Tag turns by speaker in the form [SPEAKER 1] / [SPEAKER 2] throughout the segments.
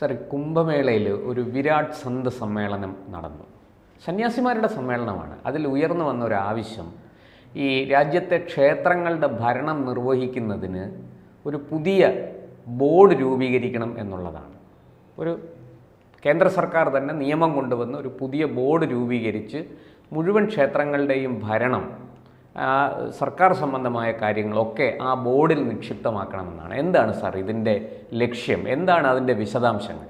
[SPEAKER 1] Sir കുംഭമേളയിൽ ഒരു വിരാട് സന്ത് സമ്മേളനം നടന്നു. സന്യാസിമാരുടെ സമ്മേളനമാണ്. അതിൽ ഉയർന്നു വന്ന ഒരു ആവശ്യം ഈ രാജ്യത്തെ ക്ഷേത്രങ്ങളുടെ ഭരണം നിർവഹിക്കുന്നതിന് ഒരു പുതിയ ബോർഡ് രൂപീകരിക്കണം എന്നുള്ളതാണ്. ഒരു കേന്ദ്ര സർക്കാർ തന്നെ നിയമം കൊണ്ടുവന്ന് ഒരു പുതിയ ബോർഡ് രൂപീകരിച്ച് മുഴുവൻ ക്ഷേത്രങ്ങളുടെയും ഭരണം സർക്കാർ സംബന്ധമായ കാര്യങ്ങളൊക്കെ ആ ബോർഡിൽ നിക്ഷിപ്തമാക്കണമെന്നാണ്. എന്താണ് സാർ ഇതിന്റെ ലക്ഷ്യം? എന്താണ് അതിന്റെ വിശദാംശങ്ങൾ?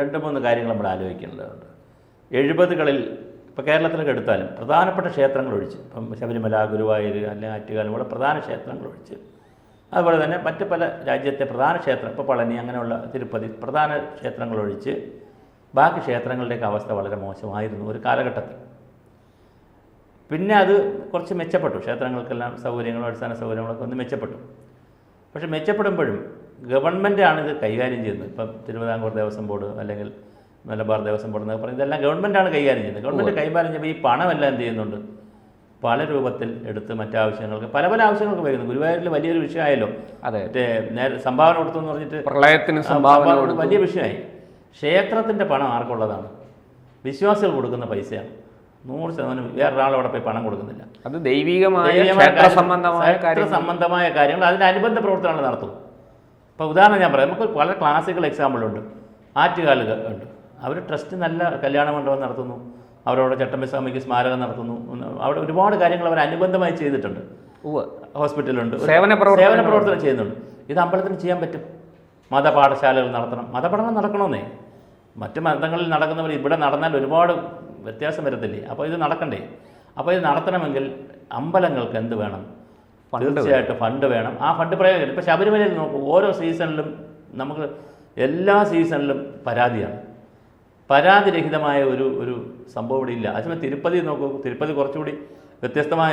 [SPEAKER 2] രണ്ട് മൂന്ന് കാര്യങ്ങൾ നമ്മൾ ആലോചിക്കേണ്ടതുണ്ട്. എഴുപതുകളിൽ ഇപ്പോൾ കേരളത്തിലൊക്കെ എടുത്താലും പ്രധാനപ്പെട്ട ക്ഷേത്രങ്ങൾ ഒഴിച്ച് ഇപ്പം ശബരിമല ഗുരുവായൂർ അല്ലെങ്കിൽ ആറ്റുകാലം പോലെ പ്രധാന ക്ഷേത്രങ്ങൾ ഒഴിച്ച്. അതുപോലെ തന്നെ മറ്റ് പല രാജ്യത്തെ പ്രധാന ക്ഷേത്രം ഇപ്പോൾ പളനി അങ്ങനെയുള്ള തിരുപ്പതി പ്രധാന ക്ഷേത്രങ്ങൾ ഒഴിച്ച് ബാക്കി ക്ഷേത്രങ്ങളുടെയൊക്കെ അവസ്ഥ വളരെ മോശമായിരുന്നു ഒരു കാലഘട്ടത്തിൽ. പിന്നെ അത് കുറച്ച് മെച്ചപ്പെട്ടു. ക്ഷേത്രങ്ങൾക്കെല്ലാം സൗകര്യങ്ങളും അടിസ്ഥാന സൗകര്യങ്ങളൊക്കെ ഒന്ന് മെച്ചപ്പെട്ടു. പക്ഷെ മെച്ചപ്പെടുമ്പോഴും ഗവൺമെന്റാണ് ഇത് കൈകാര്യം ചെയ്യുന്നത്. ഇപ്പം തിരുവിതാംകൂർ ദേവസ്വം ബോർഡ് അല്ലെങ്കിൽ മലബാർ ദേവസ്വം ബോർഡ് എന്നൊക്കെ പറയുന്നത് ഇതെല്ലാം ഗവൺമെന്റാണ് കൈകാര്യം ചെയ്യുന്നത്. ഗവൺമെന്റ് കൈകാര്യം ചെയ്യുമ്പോൾ ഈ പണമെല്ലാം എന്ത് ചെയ്യുന്നുണ്ട്? പല രൂപത്തിൽ എടുത്ത് മറ്റാവശ്യങ്ങൾക്ക് പല പല ആവശ്യങ്ങൾക്ക് വരുന്നു ഗുരുവായൂരിൽ വലിയൊരു വിഷയമായല്ലോ.
[SPEAKER 1] അതെ.
[SPEAKER 2] മറ്റേ നേരെ സംഭാവന കൊടുത്തു എന്ന് പറഞ്ഞിട്ട്
[SPEAKER 1] പ്രളയത്തിന് സംഭാവന
[SPEAKER 2] വലിയ വിഷയമായി. ക്ഷേത്രത്തിന്റെ പണം ആർക്കുള്ളതാണ്? വിശ്വാസികൾ കൊടുക്കുന്ന പൈസയാണ്. നൂറ് ശതമാനം വേറൊരാൾ അവിടെ പോയി പണം കൊടുക്കുന്നില്ല.
[SPEAKER 1] അത് ദൈവികമായ ക്ഷേത്ര സംബന്ധമായ
[SPEAKER 2] കാര്യങ്ങൾ. അതിന്റെ അനുബന്ധ പ്രവർത്തനങ്ങൾ നടത്തും. ഇപ്പോൾ ഉദാഹരണം ഞാൻ പറയാം നമുക്ക് വളരെ ക്ലാസിക്കൽ എക്സാമ്പിളുണ്ട് ആറ്റുകാലുകൾ ഉണ്ട്. അവർ ട്രസ്റ്റ് നല്ല കല്യാണ മണ്ഡപം നടത്തുന്നു. അവരവിടെ ചട്ടമ്പിസ്വാമിക്ക് സ്മാരകം നടത്തുന്നു. അവിടെ ഒരുപാട് കാര്യങ്ങൾ അവർ അനുബന്ധമായി ചെയ്തിട്ടുണ്ട്. ഹോസ്പിറ്റലുണ്ട്.
[SPEAKER 1] സേവന
[SPEAKER 2] സേവന പ്രവർത്തനം ചെയ്യുന്നുണ്ട്. ഇത് അമ്പലത്തിന് ചെയ്യാൻ പറ്റും. മതപാഠശാലകൾ നടത്തണം. മതപഠനം നടക്കണമെന്നേ. മറ്റ് മതങ്ങളിൽ നടക്കുന്നവർ ഇവിടെ നടന്നാൽ ഒരുപാട് വ്യത്യാസം വരത്തില്ലേ? അപ്പോൾ ഇത് നടക്കണ്ടേ? അപ്പോൾ ഇത് നടത്തണമെങ്കിൽ അമ്പലങ്ങൾക്ക് എന്ത് വേണം? തീർച്ചയായിട്ടും ഫണ്ട് വേണം. ആ ഫണ്ട് പ്രയോജനം ഇപ്പോൾ ശബരിമലയിൽ നോക്കും ഓരോ സീസണിലും നമുക്ക് എല്ലാ സീസണിലും പരാതിയാണ്. പരാതിരഹിതമായ ഒരു ഒരു സംഭവം ഇവിടെ ഇല്ല. അതേസമയം തിരുപ്പതി നോക്കൂ. തിരുപ്പതി കുറച്ചുകൂടി വ്യത്യസ്തമായ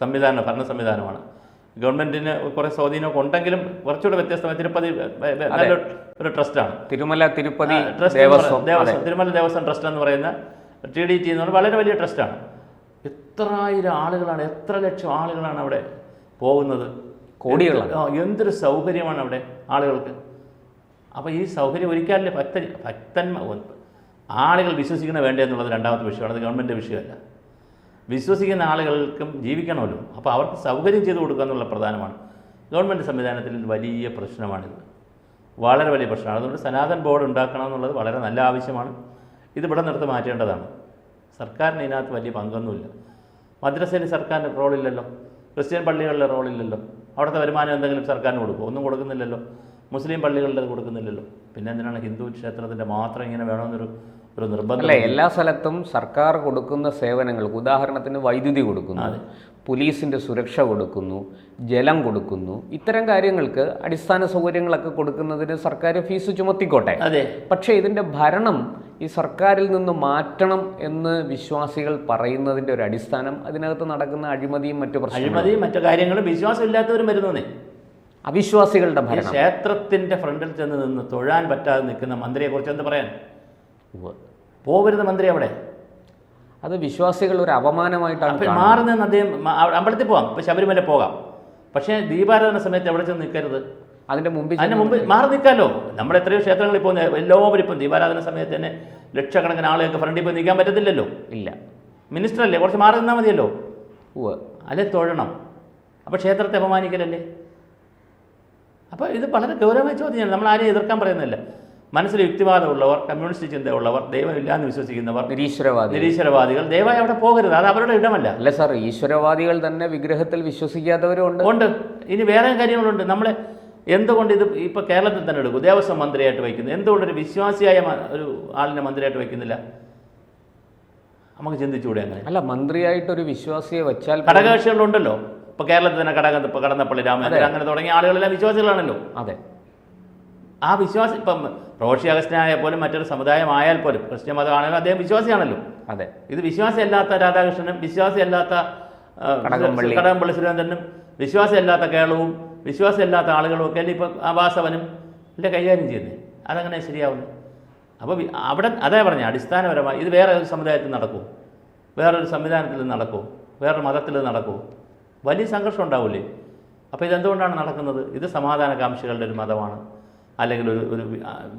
[SPEAKER 2] സംവിധാനം ഭരണ സംവിധാനമാണ്. ഗവൺമെന്റിന് കുറെ സ്വാധീനമൊക്കെ ഉണ്ടെങ്കിലും കുറച്ചുകൂടെ വ്യത്യസ്തമായ തിരുപ്പതി നല്ലൊരു ഒരു ട്രസ്റ്റാണ്.
[SPEAKER 1] തിരുമല തിരുപ്പതി ദേവസ്വം.
[SPEAKER 2] ദേവസ്വം തിരുമല ദേവസ്വം ട്രസ്റ്റ് എന്ന് പറയുന്ന ടി ഡി ടി എന്ന് പറഞ്ഞാൽ വളരെ വലിയ ട്രസ്റ്റാണ്. എത്രായിരം ആളുകളാണ് എത്ര ലക്ഷം ആളുകളാണ് അവിടെ പോകുന്നത്?
[SPEAKER 1] കോടികളാണ്.
[SPEAKER 2] ആ, എന്തൊരു സൗകര്യമാണ് അവിടെ ആളുകൾക്ക്? അപ്പോൾ ഈ സൗകര്യം ഒരുക്കാറില്ല ഭക്തൻ ഭക്തന്മാർ ആളുകൾ വിശ്വസിക്കണ വേണ്ടേ എന്നുള്ളത് രണ്ടാമത്തെ വിഷയമാണ്. അത് ഗവൺമെന്റ് വിഷയമല്ല. വിശ്വസിക്കുന്ന ആളുകൾക്കും ജീവിക്കണമല്ലോ. അപ്പോൾ അവർക്ക് സൗകര്യം ചെയ്തു കൊടുക്കുക എന്നുള്ള പ്രധാനമാണ്. ഗവൺമെന്റ് സംവിധാനത്തിൽ വലിയ പ്രശ്നമാണിത്. വളരെ വലിയ പ്രശ്നമാണ്. അതുകൊണ്ട് സനാതൻ ബോർഡ് ഉണ്ടാക്കണം എന്നുള്ളത് വളരെ നല്ല ആവശ്യമാണ്. ഇത് ഇവിടെ നിർത്ത് മാറ്റേണ്ടതാണ്. സർക്കാരിന് ഇതിനകത്ത് വലിയ പങ്കൊന്നുമില്ല. മദ്രസയിൽ സർക്കാരിന്റെ റോളില്ലല്ലോ. ക്രിസ്ത്യൻ പള്ളികളിലെ റോളില്ലല്ലോ. അവിടുത്തെ വരുമാനം എന്തെങ്കിലും സർക്കാരിന് കൊടുക്കും ഒന്നും കൊടുക്കുന്നില്ലല്ലോ. മുസ്ലിം പള്ളികളുടെ കൊടുക്കുന്നില്ലല്ലോ. പിന്നെ എന്തിനാണ് ഹിന്ദു ക്ഷേത്രത്തിന്റെ മാത്രം ഇങ്ങനെ വേണമെന്നൊരു ഒരു നിർബന്ധം
[SPEAKER 1] അല്ല എല്ലാ സ്ഥലത്തും സർക്കാർ കൊടുക്കുന്ന സേവനങ്ങൾക്ക് ഉദാഹരണത്തിന് വൈദ്യുതി കൊടുക്കുന്നു പോലീസിന്റെ സുരക്ഷ കൊടുക്കുന്നു ജലം കൊടുക്കുന്നു ഇത്തരം കാര്യങ്ങൾക്ക് അടിസ്ഥാന സൗകര്യങ്ങളൊക്കെ കൊടുക്കുന്നതിന് സർക്കാർ ഫീസ് ചുമത്തിക്കോട്ടെ.
[SPEAKER 2] അതെ.
[SPEAKER 1] പക്ഷേ ഇതിന്റെ ഭരണം ഈ സർക്കാരിൽ നിന്ന് മാറ്റണം എന്ന് വിശ്വാസികൾ പറയുന്നതിന്റെ ഒരു അടിസ്ഥാനം അതിനകത്ത് നടക്കുന്ന അഴിമതിയും മറ്റു പ്രശ്നം
[SPEAKER 2] അഴിമതിയും മറ്റു കാര്യങ്ങളും വിശ്വാസമില്ലാത്തവരും ഇല്ലാത്തവരും വരുന്നേ
[SPEAKER 1] അവിശ്വാസികളുടെ ഭരണം.
[SPEAKER 2] ക്ഷേത്രത്തിന്റെ ഫ്രണ്ടിൽ ചെന്ന് നിന്ന് തൊഴാൻ പറ്റാതെ നിൽക്കുന്ന മന്ത്രിയെക്കുറിച്ച് എന്ത് പറയാൻ? പോകരുത് മന്ത്രി അവിടെ.
[SPEAKER 1] അത് വിശ്വാസികൾ ഒരു അപമാനമായിട്ടാണ്
[SPEAKER 2] മാറുന്നതെന്ന് അദ്ദേഹം അമ്പലത്തിൽ പോകാം ഇപ്പം ശബരിമല പോകാം. പക്ഷേ ദീപാരാധന സമയത്ത് എവിടെ ചെന്ന് നിൽക്കരുത്?
[SPEAKER 1] അതിന്റെ മുമ്പ്
[SPEAKER 2] അതിന് മുമ്പ് മാറി നിൽക്കാമല്ലോ നമ്മൾ എത്രയോ ക്ഷേത്രങ്ങളിൽ പോകുന്ന എല്ലാവരും ഇപ്പം ദീപാരാധന സമയത്ത് തന്നെ ലക്ഷക്കണക്കിന് ആളുകൾക്ക് ഫ്രണ്ടിൽ പോയി നിൽക്കാൻ പറ്റത്തില്ലല്ലോ.
[SPEAKER 1] ഇല്ല.
[SPEAKER 2] മിനിസ്റ്റർ അല്ലേ കുറച്ച് മാറി നിന്നാൽ മതിയല്ലോ.
[SPEAKER 1] ഉവ്വ്.
[SPEAKER 2] അല്ലെ തൊഴണം. അപ്പോൾ ക്ഷേത്രത്തെ അപമാനിക്കലല്ലേ? അപ്പോൾ ഇത് വളരെ ഗൗരവമായ ചോദ്യമാണ്. നമ്മൾ ആരെയും എതിർക്കാൻ പറയുന്നില്ല. മനസ്സിൽ യുക്തിവാദമുള്ളവർ കമ്മ്യൂണിസ്റ്റ് ചിന്തയുള്ളവർ ദൈവമില്ല എന്ന് വിശ്വസിക്കുന്നവർ
[SPEAKER 1] നിരീശ്വരവാദി
[SPEAKER 2] നിരീശ്വരവാദികൾ ദയവായി അവിടെ പോകരുത്. അത് അവരുടെ ഇടമല്ല.
[SPEAKER 1] അല്ല സാർ ഈശ്വരവാദികൾ തന്നെ വിഗ്രഹത്തിൽ വിശ്വസിക്കാത്തവരും ഉണ്ട്.
[SPEAKER 2] ഉണ്ട് ഇനി വേറെ കാര്യങ്ങളുണ്ട്. നമ്മളെ എന്തുകൊണ്ട് ഇത് ഇപ്പോൾ കേരളത്തിൽ തന്നെ എടുക്കും? ദേവസ്വം മന്ത്രിയായിട്ട് വയ്ക്കുന്നത് എന്തുകൊണ്ട് ഒരു വിശ്വാസിയായ ഒരു ആളിനെ മന്ത്രിയായിട്ട് വയ്ക്കുന്നില്ല? നമുക്ക് ചിന്തിച്ചുകൂടെ അങ്ങനെ.
[SPEAKER 1] അല്ല മന്ത്രിയായിട്ട് ഒരു വിശ്വാസിയെ വെച്ചാൽ
[SPEAKER 2] ഘടകകക്ഷികളുണ്ടല്ലോ. ഇപ്പോൾ കേരളത്തിൽ തന്നെ ഘടക കടന്നപ്പള്ളി രാമചന്ദ്രൻ അങ്ങനെ തുടങ്ങിയ ആളുകളെല്ലാം വിശ്വാസികളാണല്ലോ.
[SPEAKER 1] അതെ.
[SPEAKER 2] ആ വിശ്വാസി ഇപ്പം റോഷി അഗസ്റ്റിനായ പോലും മറ്റൊരു സമുദായമായാൽ പോലും ക്രിസ്ത്യൻ മതമാണെങ്കിലും അദ്ദേഹം വിശ്വാസിയാണല്ലോ.
[SPEAKER 1] അതെ.
[SPEAKER 2] ഇത് വിശ്വാസിയല്ലാത്ത രാധാകൃഷ്ണനും വിശ്വാസിയല്ലാത്ത
[SPEAKER 1] കടകംപള്ളി.
[SPEAKER 2] സുരേന്ദ്രനും വിശ്വാസമില്ലാത്ത കേരളവും വിശ്വാസിയല്ലാത്ത ആളുകളും ഒക്കെ അല്ലേ ഇപ്പം ആവാസവനും എല്ലാം കൈകാര്യം ചെയ്യുന്നത് അതങ്ങനെ ശരിയാവുന്നു. അപ്പോൾ അവിടെ അതേ പറഞ്ഞ അടിസ്ഥാനപരമായി ഇത് വേറെ ഒരു സമുദായത്തിൽ നടക്കുമോ വേറൊരു സംവിധാനത്തിൽ നടക്കുമോ വേറൊരു മതത്തിൽ നടക്കുമോ വലിയ സംഘർഷം ഉണ്ടാവില്ലേ? അപ്പോൾ ഇതെന്തുകൊണ്ടാണ് നടക്കുന്നത്? ഇത് സമാധാനകാംക്ഷികളുടെ ഒരു മതമാണ്. അല്ലെങ്കിൽ ഒരു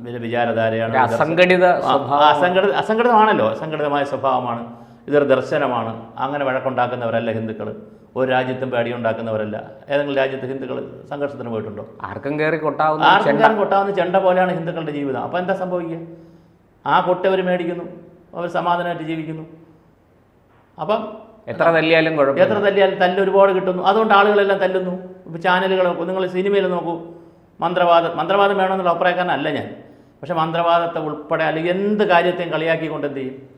[SPEAKER 2] ഒരു വിചാരധാരയാണ്.
[SPEAKER 1] അസംഘടിത
[SPEAKER 2] അസംഘടിത അസംഘടിതമാണല്ലോ. അസംഘടിതമായ സ്വഭാവമാണ്. ഇതൊരു ദർശനമാണ്. അങ്ങനെ വഴക്കുണ്ടാക്കുന്നവരല്ല ഹിന്ദുക്കൾ ഒരു രാജ്യത്തും പേടി ഉണ്ടാക്കുന്നവരല്ല ഏതെങ്കിലും രാജ്യത്ത് ഹിന്ദുക്കൾ സംഘർഷത്തിന് പോയിട്ടുണ്ടോ?
[SPEAKER 1] ആർക്കും കയറി കൊട്ടാവുന്ന
[SPEAKER 2] ആർക്കും കൊട്ടാവുന്ന ചെണ്ട പോലെയാണ് ഹിന്ദുക്കളുടെ ജീവിതം. അപ്പോൾ എന്താ സംഭവിക്കുക? ആ കൊട്ട അവർ മേടിക്കുന്നു. അവർ സമാധാനമായിട്ട് ജീവിക്കുന്നു. അപ്പം
[SPEAKER 1] എത്ര തല്ലിയാലും
[SPEAKER 2] എത്ര തല്ലിയാലും തല്ല് ഒരുപാട് കിട്ടുന്നു. അതുകൊണ്ട് ആളുകളെല്ലാം തല്ലുന്നു. ഇപ്പോൾ ചാനലുകൾ നിങ്ങൾ സിനിമയിൽ നോക്കൂ. മന്ത്രവാദം മന്ത്രവാദം വേണമെന്നുള്ള അഭിപ്രായക്കാരനല്ല ഞാൻ. പക്ഷെ മന്ത്രവാദത്തെ ഉൾപ്പെടെ അല്ലെങ്കിൽ എന്ത് കാര്യത്തെയും കളിയാക്കിക്കൊണ്ട് എന്ത് ചെയ്യും?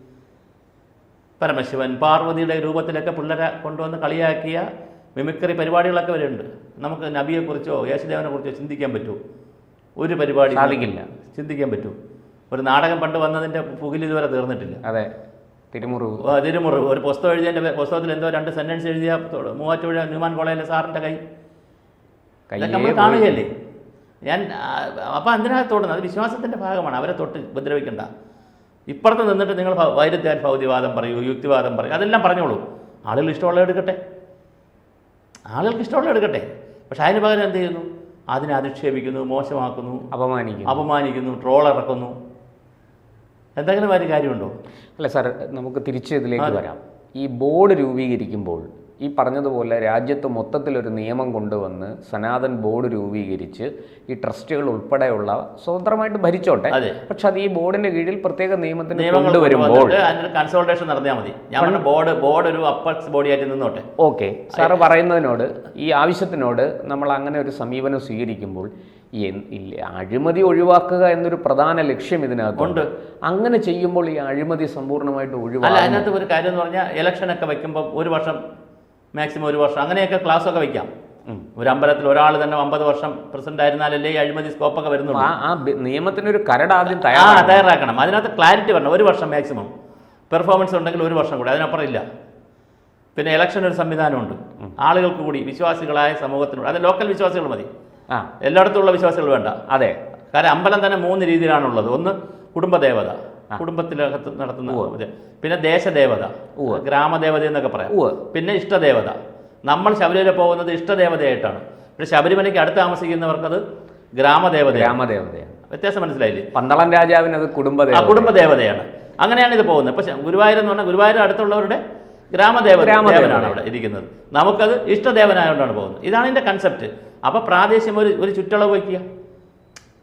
[SPEAKER 2] പരമശിവൻ പാർവതിയുടെ രൂപത്തിലൊക്കെ പിള്ളേരെ കൊണ്ടുവന്ന് കളിയാക്കിയ മിമിക്രി പരിപാടികളൊക്കെ വരുന്നുണ്ട്. നമുക്ക് നബിയെക്കുറിച്ചോ യേശുദേവനെ കുറിച്ചോ ചിന്തിക്കാൻ പറ്റുമോ ഒരു പരിപാടി
[SPEAKER 1] സാധിക്കില്ല.
[SPEAKER 2] ചിന്തിക്കാൻ പറ്റൂ. ഒരു നാടകം പണ്ട് വന്നതിന്റെ പുകിൽ ഇതുവരെ തീർന്നിട്ടില്ല.
[SPEAKER 1] അതെ തിരുമുറിവ്.
[SPEAKER 2] തിരുമുറിവ്. ഒരു പുസ്തകം എഴുതിയതിന്റെ പുസ്തകത്തിൽ എന്തോ രണ്ട് സെന്റൻസ് എഴുതിയ മൂവാറ്റുപുഴ ന്യൂമാൻ കോളേജിലെ സാറിന്റെ കൈ. നമ്മൾ കാണുകയല്ലേ? ഞാൻ അപ്പം അതിനകത്ത് തൊടുന്നത് അത് വിശ്വാസത്തിന്റെ ഭാഗമാണ്. അവരെ തൊട്ട് ഉപദ്രവിക്കേണ്ട. ഇപ്പുറത്ത് നിന്നിട്ട് നിങ്ങൾ വൈരുദ്ധ്യാൻ ഭൗതിവാദം പറയൂ യുക്തിവാദം പറയൂ അതെല്ലാം പറഞ്ഞോളൂ. ആളുകൾ ഇഷ്ടമുള്ള എടുക്കട്ടെ. ആളുകൾക്ക് ഇഷ്ടമുള്ള എടുക്കട്ടെ. പക്ഷേ അതിന് പകരം എന്ത് ചെയ്യുന്നു? അതിനെ അധിക്ഷേപിക്കുന്നു മോശമാക്കുന്നു
[SPEAKER 1] അപമാനിക്കുന്നു.
[SPEAKER 2] അപമാനിക്കുന്നു ട്രോൾ ഇറക്കുന്നു. എന്തെങ്കിലും ഒരു കാര്യമുണ്ടോ?
[SPEAKER 1] അല്ല സാർ നമുക്ക് തിരിച്ച് ഇതിലേക്ക് വരാം. ഈ ബോർഡ് രൂപീകരിക്കുമ്പോൾ ഈ പറഞ്ഞതുപോലെ രാജ്യത്ത് മൊത്തത്തിലൊരു നിയമം കൊണ്ടുവന്ന് സനാതൻ ബോർഡ് രൂപീകരിച്ച് ഈ ട്രസ്റ്റുകൾ ഉൾപ്പെടെയുള്ള സ്വതന്ത്രമായിട്ട് ഭരിച്ചോട്ടെ. പക്ഷെ അത് ഈ ബോർഡിന്റെ കീഴിൽ പ്രത്യേക നിയമത്തിന് കൊണ്ടുവരുമ്പോൾ
[SPEAKER 2] കൺസൾട്ടേഷൻ നടത്തിയാൽ മതി. ഞാൻ ബോർഡ് ബോർഡ് ഒരു അപ്പക്സ് ബോഡിയായിട്ട് നിന്നോട്ടെ.
[SPEAKER 1] ഓക്കെ. സാറ് പറയുന്നതിനോട് ഈ ആവശ്യത്തിനോട് നമ്മൾ അങ്ങനെ ഒരു സമീപനം സ്വീകരിക്കുമ്പോൾ അഴിമതി ഒഴിവാക്കുക എന്നൊരു പ്രധാന ലക്ഷ്യം ഇതിനകത്തുണ്ട്. അങ്ങനെ ചെയ്യുമ്പോൾ ഈ അഴിമതി സമ്പൂർണമായിട്ട്
[SPEAKER 2] അല്ല
[SPEAKER 1] ഒഴിവാക്കും
[SPEAKER 2] അതിനകത്ത് ഒരു കാര്യം എന്ന് പറഞ്ഞാൽ ഇലക്ഷനൊക്കെ വെക്കുമ്പോൾ ഒരു വർഷം മാക്സിമം ഒരു വർഷം. അങ്ങനെയൊക്കെ ക്ലാസ് ഒക്കെ വെക്കാം ഒരു അമ്പലത്തിൽ ഒരാൾ തന്നെ അമ്പത് വർഷം പ്രസിഡന്റ് ആയിരുന്നാലല്ലേ അഴിമതി സ്കോപ്പൊക്കെ വരുന്നുള്ളൂ.
[SPEAKER 1] ആ ബി- നിയമത്തിനൊരു കരട് ആദ്യം
[SPEAKER 2] തയ്യാറാക്കണം. അതിനകത്ത് ക്ലാരിറ്റി വരണം. ഒരു വർഷം മാക്സിമം. പെർഫോമൻസ് ഉണ്ടെങ്കിൽ ഒരു വർഷം കൂടി. അതിനപ്പുറം ഇല്ല. പിന്നെ ഇലക്ഷൻ ഒരു സംവിധാനമുണ്ട്. ആളുകൾക്ക് കൂടി വിശ്വാസികളായ സമൂഹത്തിനോട്. അത് ലോക്കൽ വിശ്വാസികൾ മതി.
[SPEAKER 1] ആ.
[SPEAKER 2] എല്ലായിടത്തുള്ള വിശ്വാസികൾ വേണ്ട.
[SPEAKER 1] അതെ.
[SPEAKER 2] കാരണം അമ്പലം തന്നെ മൂന്ന് രീതിയിലാണുള്ളത്. ഒന്ന് കുടുംബദേവത. കുടുംബത്തിനകത്ത് നടത്തുന്ന പിന്നെ ദേശദേവത. ഗ്രാമദേവത എന്നൊക്കെ പറയാം. പിന്നെ ഇഷ്ടദേവത. നമ്മൾ ശബരിമല പോകുന്നത് ഇഷ്ടദേവതയായിട്ടാണ്. പക്ഷെ ശബരിമലയ്ക്ക് അടുത്ത് താമസിക്കുന്നവർക്കത് ഗ്രാമദേവത
[SPEAKER 1] ഗ്രാമദേവതയാണ്.
[SPEAKER 2] വ്യത്യാസം മനസ്സിലായില്ലേ?
[SPEAKER 1] പന്തളം രാജാവിന് അത്
[SPEAKER 2] ആ
[SPEAKER 1] കുടുംബദേവത
[SPEAKER 2] കുടുംബദേവതയാണ്. അങ്ങനെയാണ് ഇത് പോകുന്നത്. പക്ഷെ ഗുരുവായൂർ എന്ന് പറഞ്ഞാൽ ഗുരുവായൂർ അടുത്തുള്ളവരുടെ ഗ്രാമദേവ
[SPEAKER 1] ഗ്രാമദേവത.
[SPEAKER 2] ദേവനാണ് അവിടെ ഇരിക്കുന്നത്. നമുക്കത് ഇഷ്ടദേവനായതുകൊണ്ടാണ് പോകുന്നത്. ഇതാണ് ഇതിന്റെ കൺസെപ്റ്റ് അപ്പോൾ പ്രാദേശികം ഒരു ഒരു ചുറ്റളവ് വയ്ക്കുക.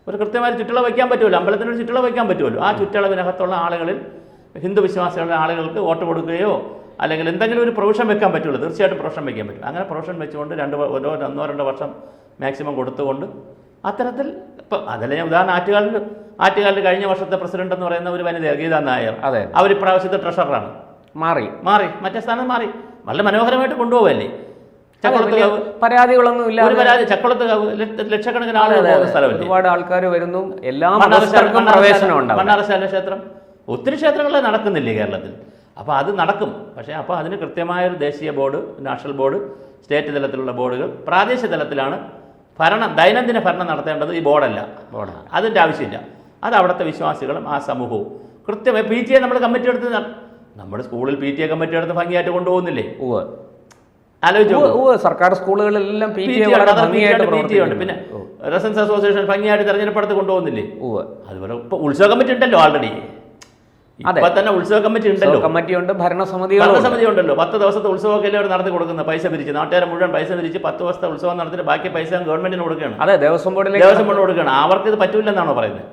[SPEAKER 2] ഒരു കൃത്യമായ ചുറ്റളവ് വയ്ക്കാൻ പറ്റുമല്ലോ അമ്പലത്തിന് ഒരു ചുറ്റളവ് വയ്ക്കാൻ പറ്റുമല്ലോ. ആ ചുറ്റളവിനകത്തുള്ള ആളുകളിൽ ഹിന്ദു വിശ്വാസികളുടെ ആളുകൾക്ക് വോട്ട് കൊടുക്കുകയോ അല്ലെങ്കിൽ എന്തെങ്കിലും ഒരു പ്രൊവിഷൻ വെക്കാൻ പറ്റുള്ളൂ തീർച്ചയായിട്ടും പ്രൊവിഷൻ വെക്കാൻ പറ്റും. അങ്ങനെ പ്രൊവിഷൻ വെച്ചുകൊണ്ട് രണ്ട് ഓരോ ഒന്നോ രണ്ടോ വർഷം മാക്സിമം കൊടുത്തുകൊണ്ട് അത്തരത്തിൽ ഇപ്പം അതല്ല ഞാൻ ഉദാഹരണം ആറ്റുകാലിൽ ആറ്റുകാലിൽ കഴിഞ്ഞ വർഷത്തെ പ്രസിഡന്റ് എന്ന് പറയുന്ന ഒരു വനിത ഗീതാ നായർ.
[SPEAKER 1] അതെ.
[SPEAKER 2] അവർ ഇപ്രാവശ്യത്തെ ട്രഷററാണ്.
[SPEAKER 1] മാറി.
[SPEAKER 2] മാറി. മറ്റേ സ്ഥാനം മാറി. വളരെ മനോഹരമായിട്ട് കൊണ്ടുപോകല്ലേ
[SPEAKER 1] വലിയ
[SPEAKER 2] ഒരു പരാതി ചക്കുളത്ത് ലക്ഷക്കണക്കിന് ആളുകൾ സ്ഥലമല്ലേ?
[SPEAKER 1] ഒരുപാട് ആൾക്കാർ വരുന്നു. എല്ലാ മതസ്ഥർക്കും പ്രവേശനം ഉണ്ടാവും
[SPEAKER 2] മണ്ണാറശാല ക്ഷേത്രം. ഒത്തിരി ക്ഷേത്രങ്ങളിൽ നടക്കുന്നില്ലേ കേരളത്തിൽ? അപ്പോൾ അത് നടക്കും. പക്ഷേ അപ്പോൾ അതിന് കൃത്യമായൊരു ദേശീയ ബോർഡ് നാഷണൽ ബോർഡ് സ്റ്റേറ്റ് തലത്തിലുള്ള ബോർഡുകൾ പ്രാദേശിക തലത്തിലാണ് ഭരണം ദൈനംദിന ഭരണം നടത്തേണ്ടത് ഈ ബോർഡല്ല.
[SPEAKER 1] ബോർഡാണ്.
[SPEAKER 2] അതിന്റെ ആവശ്യമില്ല. അത് അവിടുത്തെ വിശ്വാസികളും ആ സമൂഹവും. കൃത്യമായി പി ടി എ നമ്മൾ കമ്മിറ്റി എടുത്ത് നമ്മുടെ സ്കൂളിൽ പി ടി എ കമ്മിറ്റി എടുത്ത് ഭംഗിയായിട്ട് കൊണ്ടുപോകുന്നില്ലേ?
[SPEAKER 1] സർക്കാർ സ്കൂളുകളിലെല്ലാം പി ടി
[SPEAKER 2] ഉണ്ട്. പിന്നെ. റെസിഡൻസ് അസോസിയേഷൻ ഭംഗിയായിട്ട് തെരഞ്ഞെടുപ്പടുത്ത് കൊണ്ടുപോകുന്നില്ലേ? അതുപോലെ ഇപ്പൊ ഉത്സവ കമ്മിറ്റി ഉണ്ടല്ലോ ആൾറെഡി. ഇപ്പൊ തന്നെ ഉത്സവ കമ്മിറ്റി ഉണ്ടല്ലോ.
[SPEAKER 1] കമ്മിറ്റി ഉണ്ട്.
[SPEAKER 2] ഭരണസമിതി ഭരണസമിതി ഉണ്ടല്ലോ. പത്ത് ദിവസത്തെ ഉത്സവമൊക്കെ അവർ നടത്തി കൊടുക്കുന്നത്? പൈസ പിരിച്ച്. നാട്ടുകാരെ മുഴുവൻ പൈസ പിരിച്ച് പത്ത് ദിവസത്തെ ഉത്സവം നടത്തിയിട്ട് ബാക്കി പൈസ ഗവൺമെന്റിന് കൊടുക്കുകയാണ്.
[SPEAKER 1] അതെ ദേവസ്വം ബോർഡിലേക്ക്
[SPEAKER 2] ദേവസ്വം ബോർഡ് കൊടുക്കുകയാണ്. അവർക്ക് ഇത് പറ്റൂലെന്നാണോ പറയുന്നത്?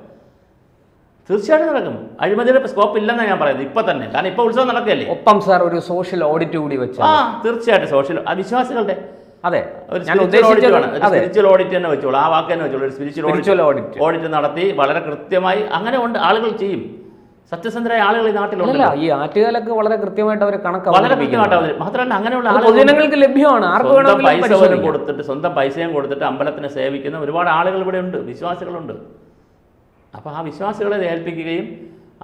[SPEAKER 2] തീർച്ചയായിട്ടും നടക്കും. അഴിമതിയുടെ സ്കോപ്പ് ഇല്ലെന്നാണ് ഞാൻ പറയുന്നത്. ഇപ്പൊ തന്നെ. കാരണം ഇപ്പൊ ഉത്സവം നടക്കുകയല്ലേ?
[SPEAKER 1] ഒപ്പം സാർ ഒരു സോഷ്യൽ ഓഡിറ്റ് കൂടി വെച്ചു
[SPEAKER 2] ആ തീർച്ചയായിട്ടും സോഷ്യൽ അവിശ്വാസികളുടെ വിശ്വാസികളുടെ.
[SPEAKER 1] അതെ.
[SPEAKER 2] ഒരു സ്പിരിച്വൽ ഓഡിറ്റ് തന്നെ വെച്ചോളൂ. ആ വാക്ക് തന്നെ വെച്ചോളൂ. ഒരു സ്പിരിച്വൽ ഓഡിറ്റ്
[SPEAKER 1] ഓഡിറ്റ്
[SPEAKER 2] നടത്തി വളരെ കൃത്യമായി അങ്ങനെ ഉണ്ട്. ആളുകൾ ചെയ്യും. സത്യസന്ധരായ ആളുകൾ ഈ നാട്ടിലുണ്ട്.
[SPEAKER 1] ഈ ആറ്റുകാലൊക്കെ വളരെ കൃത്യമായിട്ട് അവർ കണക്ക്
[SPEAKER 2] വളരെ. കൃത്യമായിട്ട് മാത്രമല്ല അങ്ങനെയുള്ള
[SPEAKER 1] ആളുകൾക്ക്
[SPEAKER 2] ആളുകൾ
[SPEAKER 1] ലഭ്യമാണ്. ആർക്കും
[SPEAKER 2] സ്വന്തം പൈസ കൊടുത്തിട്ട് സ്വന്തം പൈസയും കൊടുത്തിട്ട് അമ്പലത്തിനെ സേവിക്കുന്ന ഒരുപാട് ആളുകൾ ഇവിടെ ഉണ്ട്. വിശ്വാസികളുണ്ട്. അപ്പോൾ ആ വിശ്വാസികളെ ഏൽപ്പിക്കുകയും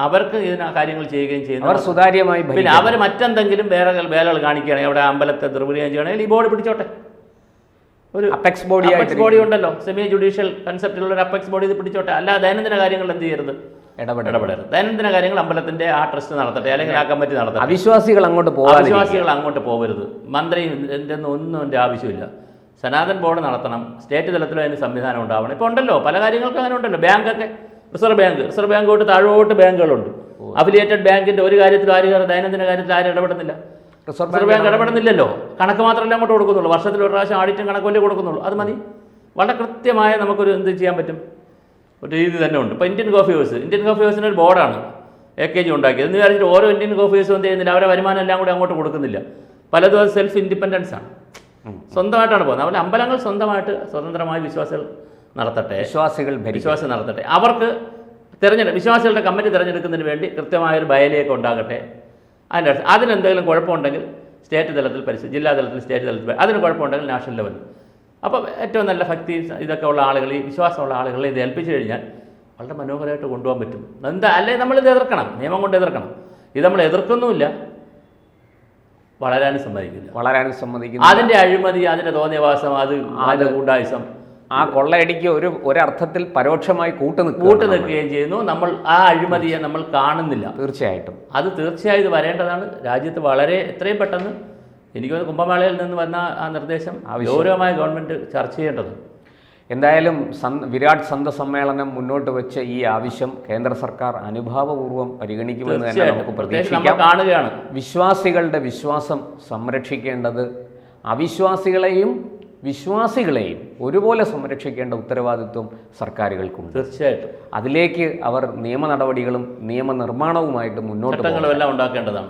[SPEAKER 2] അവർക്ക് ഇതിന് കാര്യങ്ങൾ ചെയ്യുകയും ചെയ്യുന്നു.
[SPEAKER 1] അവർ സുതാര്യമായി
[SPEAKER 2] പിന്നെ അവർ മറ്റെന്തെങ്കിലും വേറെ വേലകൾ കാണിക്കുകയാണെങ്കിൽ അവിടെ അമ്പലത്തെ ദുർവിനിയോഗം ചെയ്യണമെങ്കിൽ ഈ ബോർഡ് പിടിച്ചോട്ടെ. ഒരു
[SPEAKER 1] അപ്പെക്സ് ബോഡി
[SPEAKER 2] അപ്പെക്സ് ബോഡി ഉണ്ടല്ലോ. സെമി ജുഡീഷ്യൽ കൺസെപ്റ്റിലുള്ള ഒരു അപ്പെക്സ് ബോഡി ഇത് പിടിച്ചോട്ടെ. അല്ല ദൈനംദിന കാര്യങ്ങൾ എന്ത് ചെയ്യരുത്? ഇടപെടരുത്. ദൈനംദിന കാര്യങ്ങൾ അമ്പലത്തിന്റെ ആ ട്രസ്റ്റ് നടത്തട്ടെ അല്ലെങ്കിൽ ആ കമ്മിറ്റി നടത്തട്ടെ.
[SPEAKER 1] അവിശ്വാസികൾ അങ്ങോട്ട് പോകാം
[SPEAKER 2] അവിശ്വാസികൾ അങ്ങോട്ട് പോകരുത് മന്ത്രി എന്റെ ഒന്നും ഒന്നും എന്റെ ആവശ്യമില്ല. സനാതൻ ബോർഡ് നടത്തണം. സ്റ്റേറ്റ് തലത്തിലും അതിന് സംവിധാനം ഉണ്ടാവണം. ഇപ്പോൾ ഉണ്ടല്ലോ പല കാര്യങ്ങൾക്കും അങ്ങനെ ഉണ്ടല്ലോ. ബാങ്കൊക്കെ റിസർവ് ബാങ്ക്. റിസർവ് ബാങ്ക് തൊട്ട് താഴോട്ട് ബാങ്കുകളുണ്ട്. അഫിലിയേറ്റഡ് ബാങ്കിന്റെ ഒരു കാര്യത്തിലും ആരും ദൈനംദിന കാര്യത്തിൽ ആരും ഇടപെടുന്നില്ല.
[SPEAKER 1] റിസർവ്
[SPEAKER 2] ബാങ്ക് ഇടപെടുന്നില്ലല്ലോ. കണക്ക് മാത്രമല്ല അങ്ങോട്ട് കൊടുക്കുന്നുള്ളൂ. വർഷത്തിൽ ഒരു പ്രാവശ്യം ആഡിറ്റും കണക്കല്ലേ കൊടുക്കുന്നുള്ളൂ. അത് മതി. വളരെ കൃത്യമായ നമുക്കൊരു എന്ത് ചെയ്യാൻ പറ്റും. ഒരു രീതി തന്നെ ഉണ്ട്. ഇപ്പോൾ Indian coffee house Indian coffee ഹൗസിന് ഒരു ബോർഡാണ് എ കെ ജി ഉണ്ടാക്കിയത്. എന്ന് വിചാരിച്ചിട്ട് ഓരോ ഇന്ത്യൻ കോഫി ഹൗസും എന്ത് ചെയ്യുന്നില്ല. അവരെ വരുമാനം എല്ലാം കൂടി അങ്ങോട്ട് കൊടുക്കുന്നില്ല. പലതും അത് സെൽഫ് ഇൻഡിപെൻഡൻസ് ആണ് സ്വന്തമായിട്ടാണ് പോകുന്നത്. അതുപോലെ അമ്പലങ്ങൾ സ്വന്തമായിട്ട് സ്വതന്ത്രമായ വിശ്വാസികൾ നടത്തട്ടെ.
[SPEAKER 1] വിശ്വാസികൾ
[SPEAKER 2] വിശ്വാസം നടത്തട്ടെ. അവർക്ക് തിരഞ്ഞെടുപ്പ് വിശ്വാസികളുടെ കമ്മിറ്റി തിരഞ്ഞെടുക്കുന്നതിന് വേണ്ടി കൃത്യമായൊരു ബയലിയൊക്കെ ഉണ്ടാകട്ടെ. അതിന്റെ അടുത്ത് അതിനെന്തെങ്കിലും കുഴപ്പമുണ്ടെങ്കിൽ സ്റ്റേറ്റ് തലത്തിൽ പരിശോധി ജില്ലാ തലത്തിൽ സ്റ്റേറ്റ് തലത്തിൽ അതിന് കുഴപ്പമുണ്ടെങ്കിൽ നാഷണൽ ലെവൽ. അപ്പോൾ ഏറ്റവും നല്ല ഭക്തി ഇതൊക്കെ ഉള്ള ആളുകൾ ഈ വിശ്വാസമുള്ള ആളുകളെ ഇത് ഏൽപ്പിച്ചു കഴിഞ്ഞാൽ വളരെ മനോഹരമായിട്ട് കൊണ്ടുപോകാൻ പറ്റും. എന്താ അല്ലേ നമ്മളിത് എതിർക്കണം? നിയമം കൊണ്ട് എതിർക്കണം. ഇത് നമ്മൾ എതിർക്കൊന്നുമില്ല. വളരാനും സമ്മതിക്കില്ല.
[SPEAKER 1] വളരാനും സമ്മതിക്കുന്നു
[SPEAKER 2] അതിന്റെ അഴിമതി അതിന്റെ തോന്നിയവാസം അത് അതിന്റെ ഗൂഢായുസം.
[SPEAKER 1] ആ കൊള്ളയടിക്ക് ഒരു ഒരർത്ഥത്തിൽ പരോക്ഷമായി കൂട്ടു
[SPEAKER 2] കൂട്ടു
[SPEAKER 1] നിൽക്കും
[SPEAKER 2] നിൽക്കുകയും ചെയ്യുന്നു. നമ്മൾ ആ അഴിമതിയെ നമ്മൾ കാണുന്നില്ല.
[SPEAKER 1] തീർച്ചയായിട്ടും.
[SPEAKER 2] അത് തീർച്ചയായും വരേണ്ടതാണ്. രാജ്യത്ത് വളരെ എത്രയും പെട്ടെന്ന് എനിക്ക് തോന്നുന്നു കുംഭമേളയിൽ നിന്ന് വന്ന ആ നിർദ്ദേശം ഗൗരവമായ ഗവൺമെന്റ് ചർച്ച ചെയ്യേണ്ടത്
[SPEAKER 1] എന്തായാലും സന് വിരാട് സന്ത സമ്മേളനം മുന്നോട്ട് വെച്ച ഈ ആവശ്യം കേന്ദ്ര സർക്കാർ അനുഭാവപൂർവം പരിഗണിക്കുമെന്ന് തന്നെ നമുക്ക് പ്രതീക്ഷിക്കാം.
[SPEAKER 2] കാണുകയാണ്.
[SPEAKER 1] വിശ്വാസികളുടെ വിശ്വാസം സംരക്ഷിക്കേണ്ടത് അവിശ്വാസികളെയും വിശ്വാസികളെയും ഒരുപോലെ സംരക്ഷിക്കേണ്ട ഉത്തരവാദിത്വം സർക്കാരുകൾക്കുണ്ട്.
[SPEAKER 2] തീർച്ചയായിട്ടും.
[SPEAKER 1] അതിലേക്ക് അവർ നിയമ നടപടികളും നിയമനിർമ്മാണവുമായിട്ട് മുന്നോട്ട്
[SPEAKER 2] ഉണ്ടാക്കേണ്ടതാണ്.